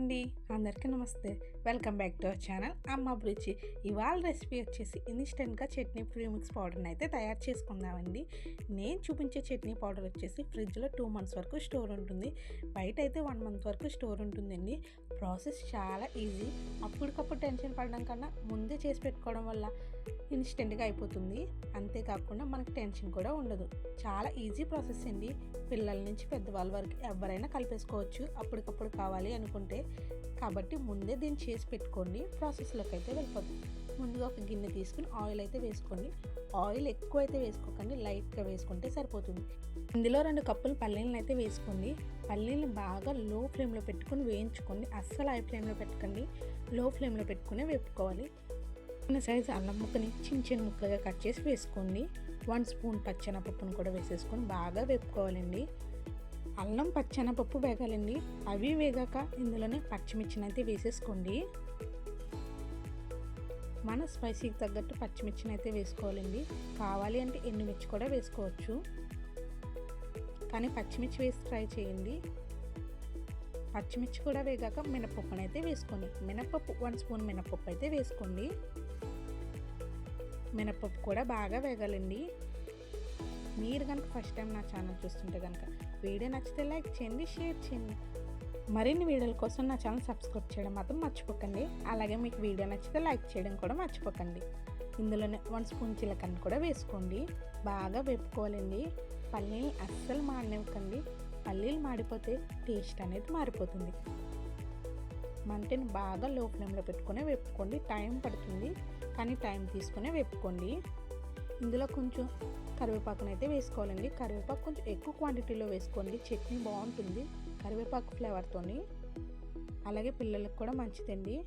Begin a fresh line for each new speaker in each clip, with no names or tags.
అండి అందరికీ నమస్తే. Welcome back to our channel. అమ్మ అభిరుచి ఇవాళ రెసిపీ వచ్చేసి ఇన్స్టెంట్గా చట్నీ ప్రీమిక్స్ పౌడర్ని అయితే తయారు చేసుకుందామండి. నేను చూపించే చట్నీ పౌడర్ వచ్చేసి ఫ్రిడ్జ్లో టూ మంత్స్ వరకు స్టోర్ ఉంటుంది. బయట అయితే వన్ మంత్ వరకు స్టోర్ ఉంటుందండి. ప్రాసెస్ చాలా ఈజీ. అప్పటికప్పుడు టెన్షన్ పడడం కన్నా ముందే చేసి పెట్టుకోవడం వల్ల ఇన్స్టెంట్గా అయిపోతుంది. అంతేకాకుండా మనకు టెన్షన్ కూడా ఉండదు. చాలా ఈజీ ప్రాసెస్ అండి. పిల్లల నుంచి పెద్దవాళ్ళ వరకు ఎవరైనా కలిపేసుకోవచ్చు. అప్పటికప్పుడు కావాలి అనుకుంటే కాబట్టి ముందే దీన్ని చేసి పెట్టుకోండి ప్రాసెస్లోకి అయితే వెళ్ళిపోతుంది ముందుగా ఒక గిన్నె తీసుకుని ఆయిల్ అయితే వేసుకోండి ఆయిల్ ఎక్కువ అయితే వేసుకోకండి లైట్గా వేసుకుంటే సరిపోతుంది. ఇందులో రెండు కప్పులు పల్లీలను అయితే వేసుకోండి. పల్లీలను బాగా లో ఫ్లేమ్లో పెట్టుకొని వేయించుకోండి అస్సలు హై ఫ్లేమ్లో పెట్టకండి. లో ఫ్లేమ్లో పెట్టుకునే వేపుకోవాలి. చిన్న సైజు అల్లం ముక్కని చిన్న చిన్న ముక్కలుగా కట్ చేసి వేసుకోండి. వన్ స్పూన్ పచ్చెనపప్పును కూడా వేసేసుకొని బాగా వేపుకోవాలండి. అల్లం పచ్చెనపప్పు వేగాలండి. అవి వేగాక ఇందులోనే పచ్చిమిర్చినైతే వేసేసుకోండి. మన స్పైసీకి తగ్గట్టు పచ్చిమిర్చినైతే వేసుకోవాలండి. కావాలి అంటే ఎండుమిర్చి కూడా వేసుకోవచ్చు. కానీ పచ్చిమిర్చి వేసి ట్రై చేయండి. పచ్చిమిర్చి కూడా వేగాక మినపప్పును అయితే వేసుకోండి. మినపప్పు వన్ స్పూన్ మినపప్పు అయితే వేసుకోండి. మినపప్పు కూడా బాగా వేగాలండి. మీరు కనుక ఫస్ట్ టైం నా ఛానల్ చూస్తుంటే కనుక వీడియో నచ్చితే లైక్ చేయండి షేర్ చేయండి. మరిన్ని వీడియోల కోసం నా ఛానల్ సబ్స్క్రైబ్ చేయడం మాత్రం మర్చిపోకండి. అలాగే మీకు వీడియో నచ్చితే లైక్ చేయడం కూడా మర్చిపోకండి. ఇందులోనే వన్ స్పూన్ చిలకని కూడా వేసుకోండి. బాగా వేపుకోవాలండి. పల్లీలు అస్సలు మాడనివ్వకండి. పల్లీలు మాడిపోతే టేస్ట్ అనేది మారిపోతుంది. మంటని బాగా లో ఫ్లేమ్లో పెట్టుకునే వేపుకోండి. టైం పడుతుంది. కానీ టైం తీసుకునే వేపుకోండి. ఇందులో కొంచెం కరివేపాకునైతే అయితే వేసుకోవాలండి. కరివేపాకు కొంచెం ఎక్కువ క్వాంటిటీలో వేసుకోండి. చట్నీ బాగుంటుంది కరివేపాకు ఫ్లేవర్తోని అలాగే పిల్లలకు కూడా మంచిదండి.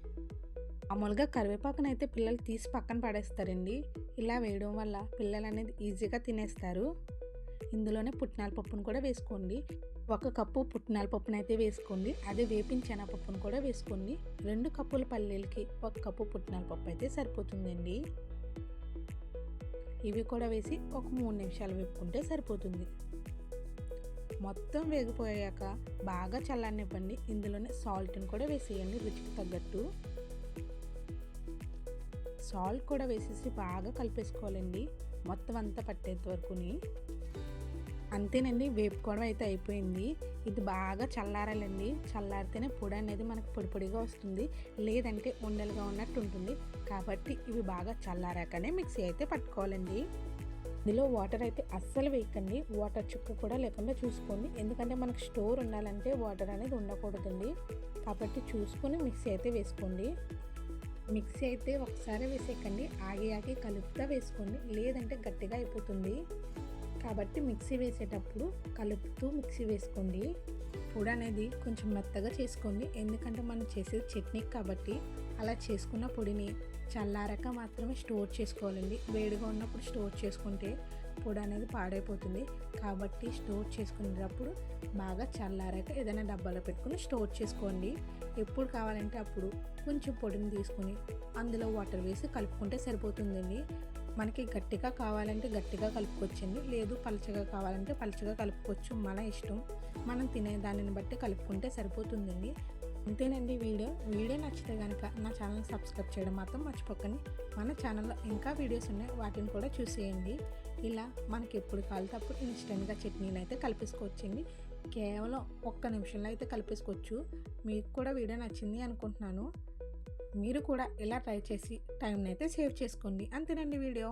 మామూలుగా కరివేపాకునైతే అయితే పిల్లలు తీసి పక్కన పడేస్తారండి. ఇలా వేయడం వల్ల పిల్లలు అనేది ఈజీగా తినేస్తారు. ఇందులోనే పుట్నాల పప్పును కూడా వేసుకోండి. ఒక కప్పు పుట్నాల పప్పును అయితే వేసుకోండి. అదే వేపించిన పప్పును కూడా వేసుకోండి. రెండు కప్పుల పల్లీలకి ఒక కప్పు పుట్నాల పప్పు అయితే సరిపోతుందండి. ఇవి కూడా వేసి ఒక మూడు నిమిషాలు వేపుకుంటే సరిపోతుంది. మొత్తం వేగిపోయాక బాగా చల్లనివ్వండి ఇందులోనే సాల్ట్ని కూడా వేసేయండి రుచికి తగ్గట్టు. సాల్ట్ కూడా వేసేసి బాగా కలిపేసుకోవాలండి. మొత్తం అంతా పట్టేంత వరకుని. అంతేనండి. వేపుకోవడం అయితే అయిపోయింది. ఇది బాగా చల్లారాలండి. చల్లారితేనే పొడి అనేది మనకు పొడి పొడిగా వస్తుంది. లేదంటే ఉండలుగా ఉన్నట్టు ఉంటుంది. కాబట్టి ఇవి బాగా చల్లారాకనే మిక్సీ అయితే పట్టుకోవాలండి. ఇందులో వాటర్ అయితే అస్సలు వేయకండి. వాటర్ చుక్క కూడా లేకుండా చూసుకోండి. ఎందుకంటే మనకు స్టోర్ ఉండాలంటే వాటర్ అనేది ఉండకూడదండి. కాబట్టి చూసుకొని మిక్సీ అయితే వేసుకోండి. మిక్సీ అయితే ఒకసారి వేసేయకండి. ఆగి ఆగి కలుపుతా వేసుకోండి. లేదంటే గట్టిగా అయిపోతుంది. కాబట్టి మిక్సీ వేసేటప్పుడు కలుపుతూ మిక్సీ వేసుకోండి. పొడి అనేది కొంచెం మెత్తగా చేసుకోండి. ఎందుకంటే మనం చేసేది చట్నీ కాబట్టి అలా చేసుకున్న పొడిని చల్లారక మాత్రమే స్టోర్ చేసుకోవాలండి. వేడిగా ఉన్నప్పుడు స్టోర్ చేసుకుంటే పొడి అనేది పాడైపోతుంది. కాబట్టి స్టోర్ చేసుకునేటప్పుడు బాగా చల్లారాక ఏదైనా డబ్బాలో పెట్టుకుని స్టోర్ చేసుకోండి. ఎప్పుడు కావాలంటే అప్పుడు కొంచెం పొడిని తీసుకుని అందులో వాటర్ వేసి కలుపుకుంటే సరిపోతుందండి. మనకి గట్టిగా కావాలంటే గట్టిగా కలుపుకొచ్చింది లేదు పలచగా కావాలంటే పలచగా కలుపుకోవచ్చు. మన ఇష్టం మనం తినే దానిని బట్టి కలుపుకుంటే సరిపోతుందండి. అంతేనండి వీడియో. వీడియో నచ్చితే కనుక నా ఛానల్ సబ్స్క్రైబ్ చేయడం మాత్రం మర్చిపోకండి. మన ఛానల్లో ఇంకా వీడియోస్ ఉన్నాయి వాటిని కూడా చూసేయండి. ఇలా మనకి ఎప్పుడు కాలితే అప్పుడు ఇన్స్టెంట్గా చట్నీలు అయితే కలిపేసుకోవచ్చండి. కేవలం ఒక్క నిమిషంలో అయితే కలిపేసుకోవచ్చు. మీకు కూడా వీడియో నచ్చింది అనుకుంటున్నాను. మీరు కూడా ఇలా ట్రై చేసి టైంని అయితే సేవ్ చేసుకోండి. అంతేనండి వీడియో.